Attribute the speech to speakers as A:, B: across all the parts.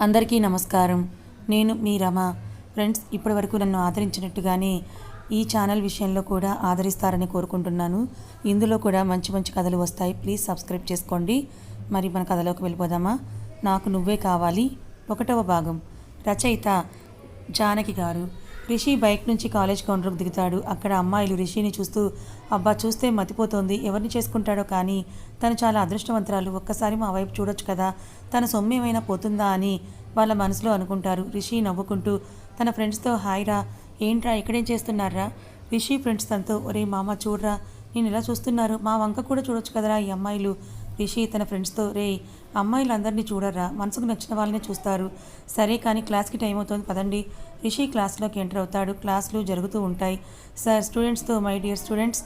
A: అందరికీ నమస్కారం. నేను మీ రమ. ఫ్రెండ్స్ ఇప్పటి వరకు నన్ను ఆదరించినట్టుగానే ఈ ఛానల్ విషయంలో కూడా ఆదరిస్తారని కోరుకుంటున్నాను. ఇందులో కూడా మంచి మంచి కథలు వస్తాయి. ప్లీజ్ సబ్స్క్రైబ్ చేసుకోండి. మరి మన కథలోకి వెళ్ళిపోదామా? నాకు నువ్వే కావాలి. ఒకటవ భాగం. రచయిత జానకి గారు. రిషి బైక్ నుంచి కాలేజ్ కౌంటర్కు దిగుతాడు. అక్కడ అమ్మాయిలు రిషిని చూస్తూ అబ్బా చూస్తే మతిపోతోంది. ఎవరిని చేసుకుంటాడో కానీ తను చాలా అదృష్టవంతరాలు. ఒక్కసారి మా వైపు చూడొచ్చు కదా. తన సొమ్ము ఏమైనా పోతుందా అని వాళ్ళ మనసులో అనుకుంటారు. రిషి నవ్వుకుంటూ తన ఫ్రెండ్స్తో హాయ్ రా. ఏంట్రా ఇక్కడేం చేస్తున్నారా? రిషి ఫ్రెండ్స్ తనతో ఒరే మామ చూడరా. నేను ఇలా చూస్తున్నారు మా వంక కూడా చూడొచ్చు కదరా ఈ అమ్మాయిలు. రిషి తన ఫ్రెండ్స్తో రే అమ్మాయిలు అందరినీ చూడరా? మనసుకు నచ్చిన వాళ్ళనే చూస్తారు. సరే కానీ క్లాస్కి టైం అవుతుంది పదండి. రిషి క్లాస్లోకి ఎంటర్ అవుతాడు. క్లాసులు జరుగుతూ ఉంటాయి. సార్ స్టూడెంట్స్తో మై డియర్ స్టూడెంట్స్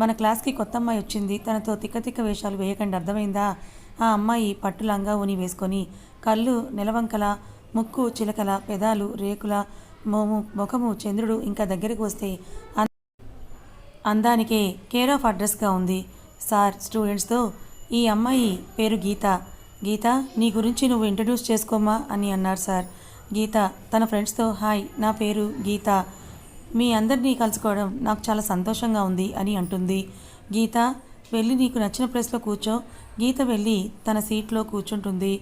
A: మన క్లాస్కి కొత్త అమ్మాయి వచ్చింది. తనతో తిక్క తిక్క వేషాలు వేయకండి. అర్థమైందా? ఆ అమ్మాయి పట్టు లంగా ఉని వేసుకొని కళ్ళు నెలవంకల ముక్కు చిలకల పెదాలు రేకుల మోము ముఖము చంద్రుడు ఇంకా దగ్గరికి వస్తే అందానికే కేర్ ఆఫ్ అడ్రస్గా ఉంది. సార్ స్టూడెంట్స్తో ఈ అమ్మాయి పేరు గీత. గీత నీ గురించి నువ్వు ఇంట్రడ్యూస్ చేసుకోమా అని అన్నారు సార్. గీత తన ఫ్రెండ్స్తో హాయ్ నా పేరు గీత. మీ అందరినీ కలుసుకోవడం నాకు చాలా సంతోషంగా ఉంది అని అంటుంది. గీత వెళ్ళి నీకు నచ్చిన ప్లేస్లో కూర్చో. గీత వెళ్ళి తన సీట్లో కూర్చుంటుంది.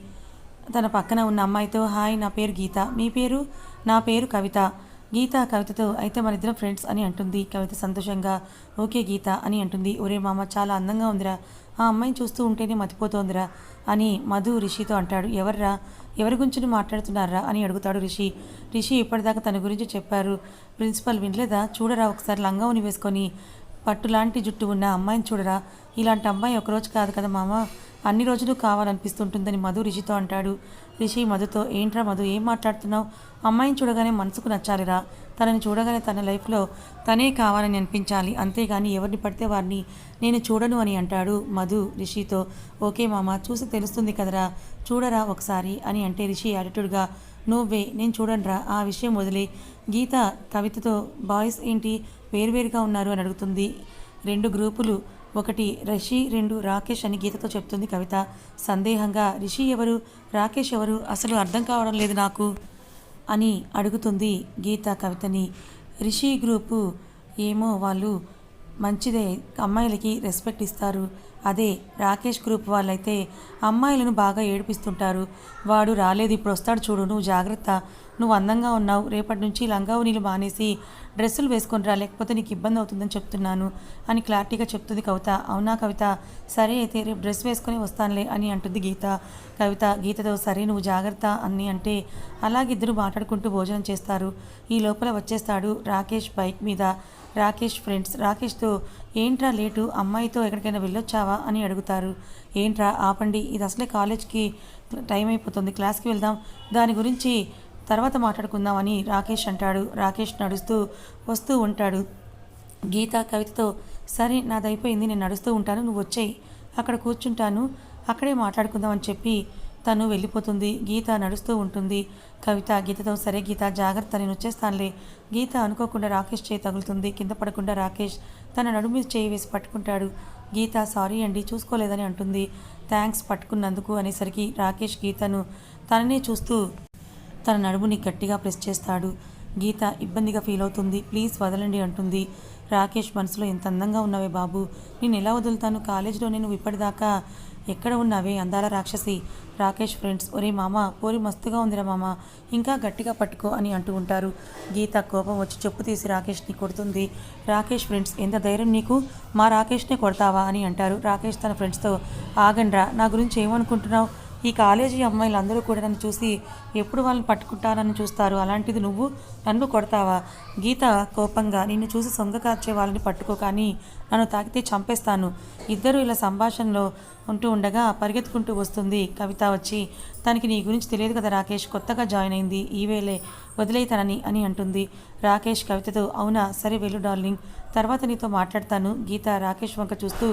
A: తన పక్కన ఉన్న అమ్మాయితో హాయ్ నా పేరు గీత. మీ పేరు? నా పేరు కవిత. గీత కవితతో అయితే మన ఇద్దరం ఫ్రెండ్స్ అని అంటుంది. కవిత సంతోషంగా ఓకే గీత అని అంటుంది. ఒరే మామ చాలా అందంగా ఉందిరా. ఆ అమ్మాయిని చూస్తూ ఉంటేనే మతిపోతోందిరా అని మధు రిషితో అంటాడు. ఎవర్రా? ఎవరి గురించి మాట్లాడుతున్నారా? అని అడుగుతాడు రిషి. రిషి ఇప్పటిదాకా తన గురించి చెప్పారు. ప్రిన్సిపల్ వినలేదా? చూడరా ఒకసారి లంగావుని వేసుకొని. పట్టులాంటి జుట్టు ఉన్న అమ్మాయిని చూడరా. ఇలాంటి అమ్మాయి ఒకరోజు కాదు కదా మామ. అన్ని రోజులు కావాలనిపిస్తుంటుందని మధు రిషితో అంటాడు. రిషి మధుతో ఏంట్రా మధు ఏం మాట్లాడుతున్నావు? అమ్మాయిని చూడగానే మనసుకు నచ్చాలిరా. తనని చూడగానే తన లైఫ్లో తనే కావాలని అనిపించాలి. అంతేగాని ఎవరిని పడితే వారిని నేను చూడను అని అంటాడు మధు రిషితో. ఓకే మామ చూసి తెలుస్తుంది కదరా. చూడరా ఒకసారి అని అంటే రిషి యాటిట్యూడ్గా నువ్వే నేను చూడండిరా ఆ విషయం వదిలే. గీత కవితతో బాయ్స్ ఏంటి? వేరువేరుగా ఉన్నారు అని అడుగుతుంది. రెండు గ్రూపులు ఒకటి రిషి రెండు రాకేష్ అని గీతతో చెప్తుంది కవిత. సందేహంగా రిషి ఎవరు రాకేష్ ఎవరు అసలు అర్థం కావడం లేదు నాకు అని అడుగుతుంది గీత కవితని. రిషి గ్రూపు ఏమో వాళ్ళు మంచిదే అమ్మాయిలకి రెస్పెక్ట్ ఇస్తారు. అదే రాకేష్ గ్రూప్ వాళ్ళైతే అమ్మాయిలను బాగా ఏడిపిస్తుంటారు. వాడు రాలేదు ఇప్పుడు వస్తాడు చూడు నువ్వు జాగ్రత్త నువ్వు అందంగా ఉన్నావు రేపటి నుంచి లంగావు నీళ్ళు మానేసి డ్రెస్సులు వేసుకొని రా లేకపోతే నీకు ఇబ్బంది అవుతుందని చెప్తున్నాను అని క్లారిటీగా చెప్తుంది కవిత. అవునా కవిత? సరే అయితే రేపు డ్రెస్ వేసుకొని వస్తానులే అని అంటుంది గీత. కవిత గీతతో సరే నువ్వు జాగ్రత్త అని అంటే అలాగే ఇద్దరు మాట్లాడుకుంటూ భోజనం చేస్తారు. ఈ లోపల వచ్చేస్తాడు రాకేష్ బైక్ మీద. రాకేష్ ఫ్రెండ్స్ రాకేష్తో ఏంట్రా లేటు అమ్మాయితో ఎక్కడికైనా వెళ్ళొచ్చావా అని అడుగుతారు. ఏంట్రా ఆపండి ఇది అసలే కాలేజ్కి టైం అయిపోతుంది క్లాస్కి వెళ్దాం. దాని గురించి తర్వాత మాట్లాడుకుందామని రాకేష్ అంటాడు. రాకేష్ నడుస్తూ వస్తూ ఉంటాడు. గీత కవితతో సరే నాదైపోయింది నేను నడుస్తూ ఉంటాను నువ్వు వచ్చేయి. అక్కడ కూర్చుంటాను. అక్కడే మాట్లాడుకుందామని చెప్పి తను వెళ్ళిపోతుంది. గీత నడుస్తూ ఉంటుంది. కవిత గీతతో సరే గీత జాగ్రత్త నేను వచ్చేస్తానులే. గీత అనుకోకుండా రాకేష్ చేయి తగులుతుంది. కింద పడకుండా రాకేష్ తన నడుము మీద చేయి వేసి పట్టుకుంటాడు. గీత సారీ అండి చూసుకోలేదని అంటుంది. థ్యాంక్స్ పట్టుకున్నందుకు అనేసరికి రాకేష్ గీతను తననే చూస్తూ తన నడుముని గట్టిగా ప్రెస్ చేస్తాడు. గీత ఇబ్బందిగా ఫీల్ అవుతుంది. ప్లీజ్ వదలండి అంటుంది. రాకేష్ మనసులో ఎంత అందంగా ఉన్నావే బాబు. నేను ఎలా వదులుతాను? కాలేజీలో నేను ఇప్పటిదాకా ఎక్కడ ఉన్నావే? అందాల రాక్షసి. రాకేష్ ఫ్రెండ్స్ ఒరే మామ పోరి మస్తుగా ఉందిరా మామ. ఇంకా గట్టిగా పట్టుకో అని అంటూ ఉంటారు. గీత కోపం వచ్చి చెప్పు తీసి రాకేష్ని కొడుతుంది. రాకేష్ ఫ్రెండ్స్ ఎంత ధైర్యం నీకు? మా రాకేష్నే కొడతావా అని అంటారు. రాకేష్ తన ఫ్రెండ్స్తో ఆగండ్రా నా గురించి ఏమనుకుంటున్నావు? ఈ కాలేజీ అమ్మాయిలు అందరూ కూడా నన్ను చూసి ఎప్పుడు వాళ్ళని పట్టుకుంటానని చూస్తారు. అలాంటిది నువ్వు నన్ను కొడతావా? గీత కోపంగా నిన్ను చూసి సొంగ కార్చే వాళ్ళని పట్టుకో కానీ నన్ను తాకితే చంపేస్తాను. ఇద్దరు ఇలా సంభాషణలో ఉంటూ ఉండగా పరిగెత్తుకుంటూ వస్తుంది. కవిత వచ్చి తనకి నీ గురించి తెలియదు కదా రాకేష్ కొత్తగా జాయిన్ అయింది. ఈవేళే వదిలేతనని అని అంటుంది. రాకేష్ కవితతో అవునా? సరే వెళ్ళు డార్లింగ్. తర్వాత నీతో మాట్లాడతాను. గీత రాకేష్ వంక చూస్తూ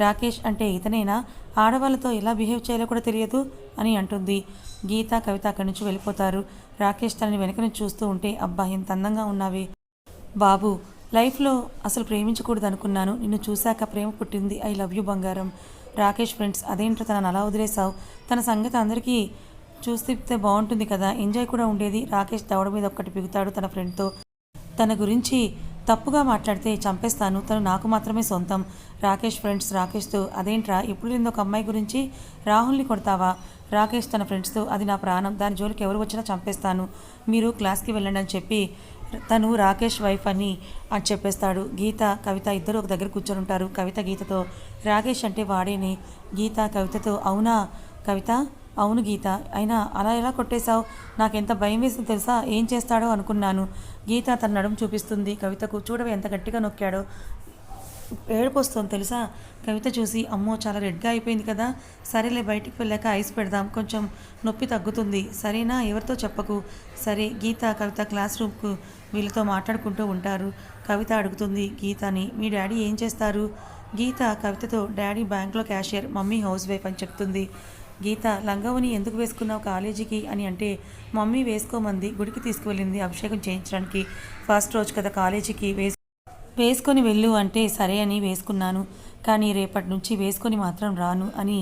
A: రాకేష్ అంటే ఇతనేనా? ఆడవాళ్ళతో ఎలా బిహేవ్ చేయాలో కూడా తెలియదు అని అంటుంది. గీత కవిత అక్కడి నుంచి వెళ్ళిపోతారు. రాకేష్ తనని వెనక నుంచి చూస్తూ ఉంటే అబ్బా ఎంత అందంగా ఉన్నావే. బాబు లైఫ్లో అసలు ప్రేమించకూడదు అనుకున్నాను నిన్ను చూశాక ప్రేమ పుట్టింది. ఐ లవ్ యూ బంగారం. రాకేష్ ఫ్రెండ్స్ అదేంటో తనను అలా వదిలేసావు తన సంగతి అందరికీ చూస్తే బాగుంటుంది కదా? ఎంజాయ్ కూడా ఉండేది. రాకేష్ దవడ మీద ఒక్కటి పిగుతాడు తన ఫ్రెండ్తో. తన గురించి తప్పుగా మాట్లాడితే చంపేస్తాను. తను నాకు మాత్రమే సొంతం. రాకేష్ ఫ్రెండ్స్ రాకేష్తో అదేంట్రా? ఇప్పుడు నేను ఒక అమ్మాయి గురించి రాహుల్ని కొడతావా? రాకేష్ తన ఫ్రెండ్స్తో అది నా ప్రాణం. దాని జోలికి ఎవరు వచ్చినా చంపేస్తాను. మీరు క్లాస్కి వెళ్ళండి అని చెప్పి తను రాకేష్ వైఫ్ అని అని చెప్పేస్తాడు. గీత కవిత ఇద్దరు ఒక దగ్గర కూర్చొని ఉంటారు. కవిత గీతతో రాకేష్ అంటే వాడేని. గీత కవితతో అవునా? కవిత అవును గీత. అయినా అలా ఎలా కొట్టేశావు? నాకెంత భయం వేసింది తెలుసా? ఏం చేస్తాడో అనుకున్నాను. గీత తన నడుము చూపిస్తుంది. కవితకు చూడవే ఎంత గట్టిగా నొక్కాడో ఏడుపు వస్తుంది తెలుసా? కవిత చూసి అమ్మో చాలా రెడ్గా అయిపోయింది కదా. సరేలే బయటికి వెళ్ళాక ఐస్ పెడదాం. కొంచెం నొప్పి తగ్గుతుంది. సరేనా? ఎవరితో చెప్పకు. సరే గీత కవిత క్లాస్ రూమ్కు వీళ్ళతో మాట్లాడుకుంటూ ఉంటారు. కవిత అడుగుతుంది గీతని మీ డాడీ ఏం చేస్తారు? గీత కవితతో డాడీ బ్యాంక్లో క్యాషియర్ మమ్మీ హౌస్ వైఫ్ అని చెప్తుంది. గీత లంగవని ఎందుకు వేసుకున్నావు కాలేజీకి? అని అంటే మమ్మీ వేసుకోమంది గుడికి తీసుకువెళ్ళింది అభిషేకం చేయించడానికి. ఫస్ట్ రోజు కదా కాలేజీకి వేసు వేసుకొని వెళ్ళు అంటే సరే అని వేసుకున్నాను. కానీ రేపటి నుంచి వేసుకొని మాత్రం రాను అని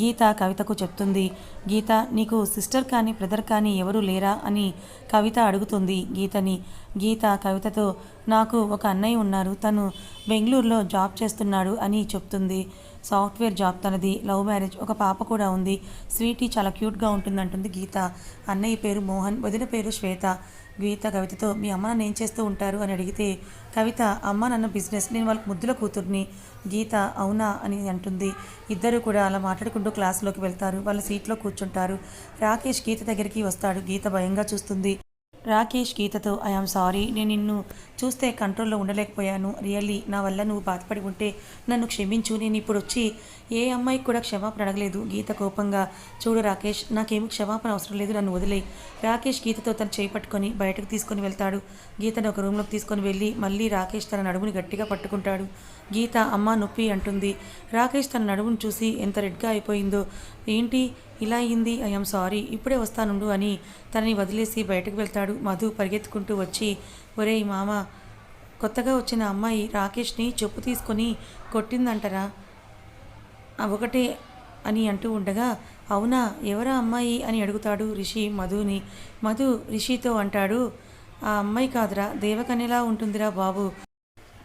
A: గీత కవితకు చెప్తుంది. గీత నీకు సిస్టర్ కానీ బ్రదర్ కానీ ఎవరు లేరా అని కవిత అడుగుతుంది గీతని. గీత కవితతో నాకు ఒక అన్నయ్య ఉన్నారు. తను బెంగళూరులో జాబ్ చేస్తున్నాడు అని చెప్తుంది. సాఫ్ట్వేర్ జాబ్ తనది. లవ్ మ్యారేజ్ ఒక పాప కూడా ఉంది. స్వీటీ చాలా క్యూట్గా ఉంటుందంటుంది గీత. అన్నయ్య పేరు మోహన్ వదిన పేరు శ్వేత. గీత కవితతో మీ అమ్మ నన్ను ఏం చేస్తూ ఉంటారు? అని అడిగితే కవిత అమ్మ నన్న బిజినెస్ నేను వాళ్ళకి ముద్దుల కూతుర్ని. గీత అవునా? అని అంటుంది. ఇద్దరు కూడా అలా మాట్లాడుకుంటూ క్లాస్లోకి వెళ్తారు. వాళ్ళ సీట్లో కూర్చుంటారు. రాకేష్ గీత దగ్గరికి వస్తాడు. గీత భయంగా చూస్తుంది. రాకేష్ గీతతో ఐఆమ్ సారీ నేను నిన్ను చూస్తే కంట్రోల్లో ఉండలేకపోయాను. రియల్లీ నా వల్ల నువ్వు బాధపడి ఉంటే నన్ను క్షమించు. నేను ఇప్పుడు వచ్చి ఏ అమ్మాయికి కూడా క్షమాపణ అడగలేదు. గీత కోపంగా చూడు రాకేష్ నాకేమి క్షమాపణ అవసరం లేదు నన్ను వదిలే రాకేష్ గీతతో తను చేయి పట్టుకొని బయటకు తీసుకొని వెళ్తాడు. గీతను ఒక రూమ్లోకి తీసుకొని వెళ్ళి మళ్ళీ రాకేష్ తన నడుముని గట్టిగా పట్టుకుంటాడు. గీత అమ్మ నొప్పి అంటుంది. రాకేష్ తన నడుమును చూసి ఎంత రెడ్గా అయిపోయిందో. ఏంటి? ఇలా అయింది ఐఎమ్ సారీ ఇప్పుడే వస్తానుండు అని తనని వదిలేసి బయటకు వెళ్తాడు. మధు పరిగెత్తుకుంటూ వచ్చి ఒరేయ్ మామ కొత్తగా వచ్చిన అమ్మాయి రాకేష్ని చెప్పు తీసుకొని కొట్టిందంటరా? ఒకటే అని అంటూ ఉండగా అవునా ఎవరా అమ్మాయి? అని అడుగుతాడు రిషి మధుని. మధు రిషితో అంటాడు ఆ అమ్మాయి కాదురా దేవకన్యలా ఉంటుందిరా బాబు.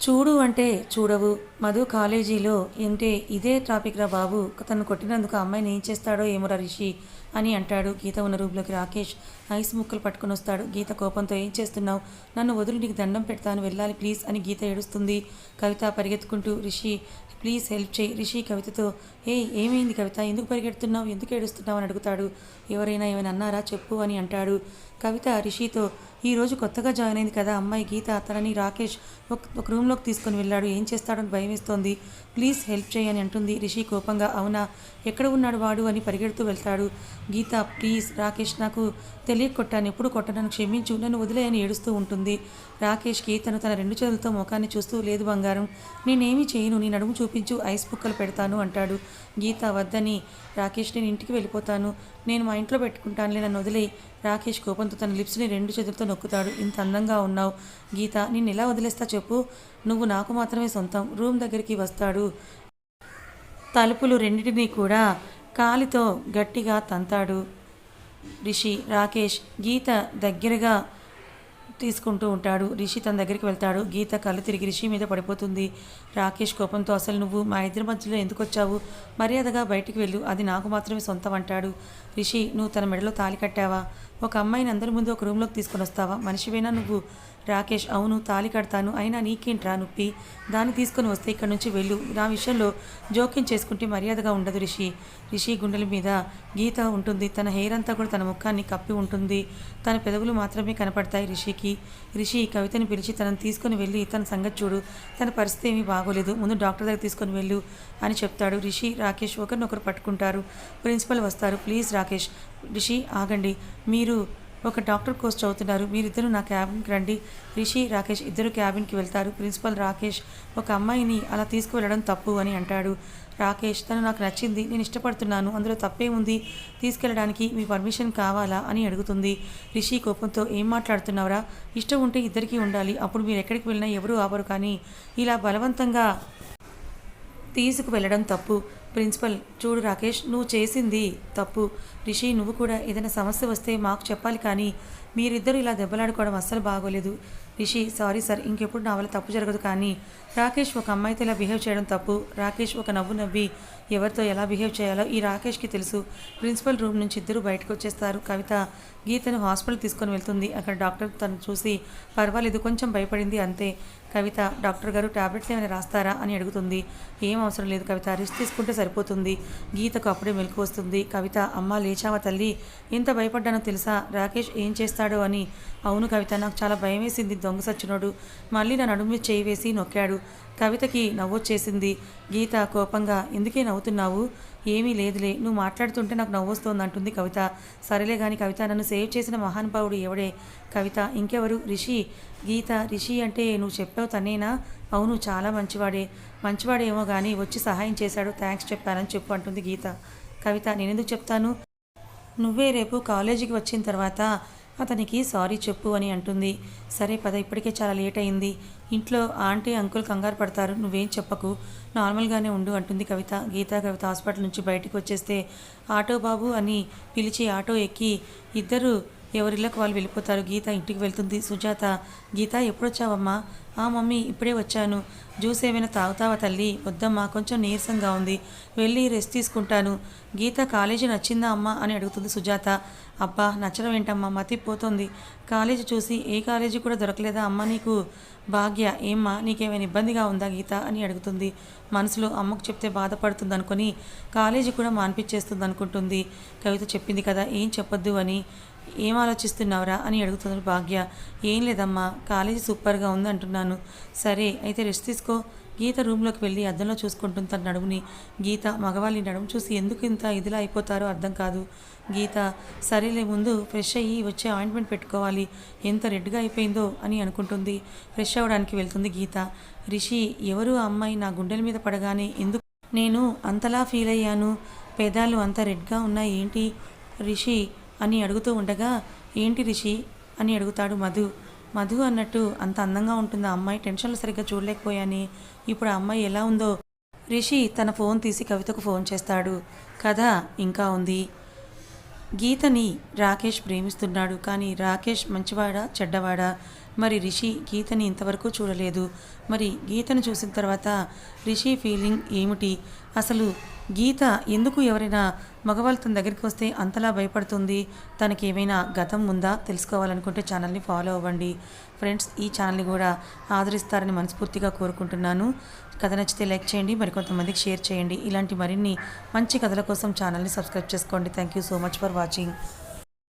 A: చూడు అంటే చూడవు. మధు కాలేజీలో ఏంటే ఇదే టాపిక్ రా బాబు? తను కొట్టినందుకు అమ్మాయిని ఏం చేస్తాడో ఏమోరా రిషి అని అంటాడు. గీత ఉన్న రూపులోకి రాకేష్ ఐస్ ముక్కలు పట్టుకొని వస్తాడు. గీత కోపంతో ఏం చేస్తున్నావు? నన్ను వదులు నీకు దండం పెడతాను. వెళ్ళాలి ప్లీజ్ అని గీత ఏడుస్తుంది. కవిత పరిగెత్తుకుంటూ రిషి ప్లీజ్ హెల్ప్ చేయి. రిషి కవితతో ఏ ఏమైంది కవిత? ఎందుకు పరిగెడుతున్నావు? ఎందుకు ఏడుస్తున్నావు? అని అడుగుతాడు. ఎవరైనా ఏమైనా అన్నారా? చెప్పు అని అంటాడు. కవిత రిషితో ఈరోజు కొత్తగా జాయిన్ అయింది కదా అమ్మాయి గీత అతనని రాకేష్ ఒక రూమ్లోకి తీసుకొని వెళ్ళాడు. ఏం చేస్తాడని భయం ప్లీజ్ హెల్ప్ చేయని అంటుంది రిషి కోపంగా. అవునా? ఎక్కడ ఉన్నాడు వాడు? అని పరిగెడుతూ వెళ్తాడు. గీత ప్లీజ్ రాకేష్ నాకు తెలియక కొట్టాను. ఎప్పుడు కొట్టనని క్షమించు. నన్ను వదిలేయని ఏడుస్తూ ఉంటుంది. రాకేష్ గీతను తన రెండు చేతులతో ముఖాన్ని చూస్తూ లేదు బంగారం నేనేమీ చేయను. నీ నడుము చూపించు. ఐస్ బుక్కలు పెడతాను అంటాడు. గీత వద్దని. రాకేష్ నేను ఇంటికి వెళ్ళిపోతాను. నేను మా ఇంట్లో పెట్టుకుంటానులే. నన్ను వదిలే రాకేష్ కోపంతో తన లిప్స్ని రెండు చేతులతో నొక్కుతాడు. ఇంత అందంగా ఉన్నావు. గీత నిన్ను ఎలా వదిలేస్తా చెప్పు. నువ్వు నాకు మాత్రమే సొంతం. రూమ్ దగ్గరికి వస్తాడు. తలుపులు రెండింటినీ కూడా కాలితో గట్టిగా తంతాడు రిషి. రాకేష్ గీత దగ్గరగా తీసుకుంటూ ఉంటాడు. రిషి తన దగ్గరికి వెళ్తాడు. గీత కళ్ళు తిరిగి రిషి మీద పడిపోతుంది. రాకేష్ కోపంతో అసలు నువ్వు మా ఇద్దరి మధ్యలో ఎందుకు వచ్చావు? మర్యాదగా బయటికి వెళ్ళు. అది నాకు మాత్రమే సొంతం అంటాడు. రిషి నువ్వు తన మెడలో తాలి కట్టావా? ఒక అమ్మాయిని అందరి ముందు ఒక రూమ్లోకి తీసుకొని వస్తావా? మనిషివేనా నువ్వు? రాకేష్ అవును తాలి కడతాను. అయినా నీకేంట్రా నొప్పి? దాన్ని తీసుకొని వస్తే ఇక్కడ నుంచి వెళ్ళు. నా విషయంలో జోక్యం చేసుకుంటే మర్యాదగా ఉండదు రిషి రిషి గుండెల మీద గీత ఉంటుంది. తన హెయిర్ అంతా కూడా తన ముఖాన్ని కప్పి ఉంటుంది. తన పెదవులు మాత్రమే కనపడతాయి రిషికి. రిషి కవితని పిలిచి తనను తీసుకొని వెళ్ళి. తన సంగతి చూడు. తన పరిస్థితి ఏమీ బాగోలేదు ముందు డాక్టర్ దగ్గర తీసుకొని వెళ్ళు అని చెప్తాడు. రిషి రాకేష్ ఒకరినొకరు పట్టుకుంటారు. ప్రిన్సిపల్ వస్తారు. ప్లీజ్ రాకేష్ రిషి ఆగండి. మీరు ఒక డాక్టర్ కోర్స్ చదువుతున్నారు. మీరిద్దరు నా క్యాబిన్కి రండి. రిషి రాకేష్ ఇద్దరు క్యాబిన్కి వెళ్తారు. ప్రిన్సిపల్ రాకేష్ ఒక అమ్మాయిని అలా తీసుకువెళ్ళడం తప్పు అని అంటాడు. రాకేష్ తను నాకు నచ్చింది నేను ఇష్టపడుతున్నాను అందులో తప్పే ఉంది తీసుకెళ్ళడానికి మీ పర్మిషన్ కావాలా అని అడుగుతుంది. రిషి కోపంతో ఏం మాట్లాడుతున్నావురా? ఇష్టం ఉంటే ఇద్దరికీ ఉండాలి అప్పుడు మీరు ఎక్కడికి వెళ్ళినా ఎవరు ఆపరు కానీ ఇలా బలవంతంగా తీసుకువెళ్ళడం తప్పు. ప్రిన్సిపల్ చూడు రాకేష్ నువ్వు చేసింది తప్పు. రిషి నువ్వు కూడా ఏదైనా సమస్య వస్తే మాకు చెప్పాలి కానీ మీరిద్దరూ ఇలా దెబ్బలాడుకోవడం అస్సలు బాగోలేదు. రిషి సారీ సార్ ఇంకెప్పుడు నా వల్ల తప్పు జరగదు కానీ రాకేష్ ఒక అమ్మాయితో ఇలా బిహేవ్ చేయడం తప్పు. రాకేష్ ఒక నవ్వు నవ్వి ఎవరితో ఎలా బిహేవ్ చేయాలో ఈ రాకేష్కి తెలుసు. ప్రిన్సిపల్ రూమ్ నుంచి ఇద్దరు బయటకు వచ్చేస్తారు. కవిత గీతను హాస్పిటల్ తీసుకొని వెళ్తుంది. అక్కడ డాక్టర్ తను చూసి పర్వాలేదు కొంచెం భయపడింది అంతే. కవిత డాక్టర్ గారు ట్యాబ్లెట్స్ ఏమైనా రాస్తారా? అని అడుగుతుంది. ఏం అవసరం లేదు కవిత రెస్ట్ తీసుకుంటే సరిపోతుంది. గీతకు అప్పుడే మెలకు వస్తుంది. కవిత అమ్మ లేచావా తల్లి? ఎంత భయపడ్డానో తెలుసా? రాకేష్ ఏం చేస్తాడో అని. అవును కవిత నాకు చాలా భయం వేసింది దొంగ సచ్చినోడు. మళ్ళీ నా నడుము మీద చేయి వేసి నొక్కాడు. కవితకి నవ్వొచ్చేసింది. గీత కోపంగా ఎందుకే నవ్వుతున్నావు? ఏమీ లేదులే నువ్వు మాట్లాడుతుంటే నాకు నవ్వొస్తోంది అంటుంది కవిత. సరేలే కానీ కవిత నన్ను సేవ్ చేసిన మహానుభావుడు ఎవడే? కవిత ఇంకెవరు? రిషి? గీత రిషి అంటే నువ్వు చెప్పావు తనేనా అవును చాలా మంచివాడే. మంచివాడేమో కానీ వచ్చి సహాయం చేశాడు. థ్యాంక్స్ చెప్పానని చెప్పు అంటుంది గీత. కవిత నేనెందుకు చెప్తాను? నువ్వే రేపు కాలేజీకి వచ్చిన తర్వాత అతనికి సారీ చెప్పు అని అంటుంది. సరే పద ఇప్పటికే చాలా లేట్ అయింది. ఇంట్లో ఆంటీ అంకుల్ కంగారు పడతారు. నువ్వేం చెప్పకు. నార్మల్గానే ఉండు అంటుంది కవిత. గీతా కవిత హాస్పిటల్ నుంచి బయటకు వచ్చేస్తే ఆటో బాబు అని పిలిచి ఆటో ఎక్కి ఇద్దరు ఎవరిళ్ళకు వాళ్ళు వెళ్ళిపోతారు. గీత ఇంటికి వెళ్తుంది. సుజాత గీత ఎప్పుడొచ్చావమ్మా? ఆ మమ్మీ ఇప్పుడే వచ్చాను. జ్యూస్ ఏమైనా తాగుతావా తల్లి? వద్దమ్మా కొంచెం నీరసంగా ఉంది. వెళ్ళి రెస్ట్ తీసుకుంటాను. గీత కాలేజీ నచ్చిందా అమ్మా అని అడుగుతుంది సుజాత. అబ్బా నచ్చడం ఏంటమ్మా? మతిపోతుంది. కాలేజీ చూసి ఏ కాలేజీ కూడా దొరకలేదా అమ్మ నీకు? భాగ్య ఏమ్మా నీకేమైనా ఇబ్బందిగా ఉందా గీత అని అడుగుతుంది. మనసులో అమ్మకు చెప్తే బాధపడుతుంది అనుకుని కాలేజీ కూడా మాన్పించేస్తుంది అనుకుంటుంది కవిత చెప్పింది కదా ఏం చెప్పొద్దు అని. ఏం ఆలోచిస్తున్నావురా అని అడుగుతుంది భాగ్య. ఏం లేదమ్మా కాలేజీ సూపర్గా ఉంది అంటున్నాను సరే అయితే రెస్ట్ తీసుకో. గీత రూమ్లోకి వెళ్ళి అద్దంలో చూసుకుంటుంది తన నడుముని. గీత మగవాళ్ళని నడుము చూసి ఎందుకు ఇంత ఇదిలా అయిపోతారో అర్థం కాదు. గీత సరేలే ముందు ఫ్రెష్ అయ్యి వచ్చే ఆయింట్మెంట్ పెట్టుకోవాలి. ఎంత రెడ్గా అయిపోయిందో అని అనుకుంటుంది. ఫ్రెష్ అవ్వడానికి వెళ్తుంది గీత. రిషి ఎవరు అమ్మాయి నా గుండెల మీద పడగానే ఎందుకు నేను అంతలా ఫీల్ అయ్యాను? పెదాలు అంత రెడ్గా ఉన్నాయి ఏంటి? రిషి అని అడుగుతూ ఉండగా ఏంటి రిషి? అని అడుగుతాడు మధు. మధు అన్నట్టు అంత అందంగా ఉంటుంది ఆ అమ్మాయి? టెన్షన్లు సరిగ్గా చూడలేకపోయాని. ఇప్పుడు ఆ అమ్మాయి ఎలా ఉందో? రిషి తన ఫోన్ తీసి కవితకు ఫోన్ చేస్తాడు. కథ ఇంకా ఉంది. గీతని రాకేష్ ప్రేమిస్తున్నాడు. కానీ రాకేష్ మంచివాడా? చెడ్డవాడా? మరి రిషి గీతని ఇంతవరకు చూడలేదు. మరి గీతను చూసిన తర్వాత రిషి ఫీలింగ్ ఏమిటి? అసలు గీత ఎందుకు ఎవరైనా మగవాళ్ళు తన దగ్గరికి వస్తే అంతలా భయపడుతుంది? తనకి ఏమైనా గతం ఉందా? తెలుసుకోవాలనుకుంటే ఛానల్ని ఫాలో అవ్వండి. ఫ్రెండ్స్ ఈ ఛానల్ని కూడా ఆదరిస్తారని మనస్ఫూర్తిగా కోరుకుంటున్నాను. కథ నచ్చితే లైక్ చేయండి మరికొంతమందికి షేర్ చేయండి. ఇలాంటి మరిన్ని మంచి కథల కోసం ఛానల్ని సబ్స్క్రైబ్ చేసుకోండి. Thank you so much for watching.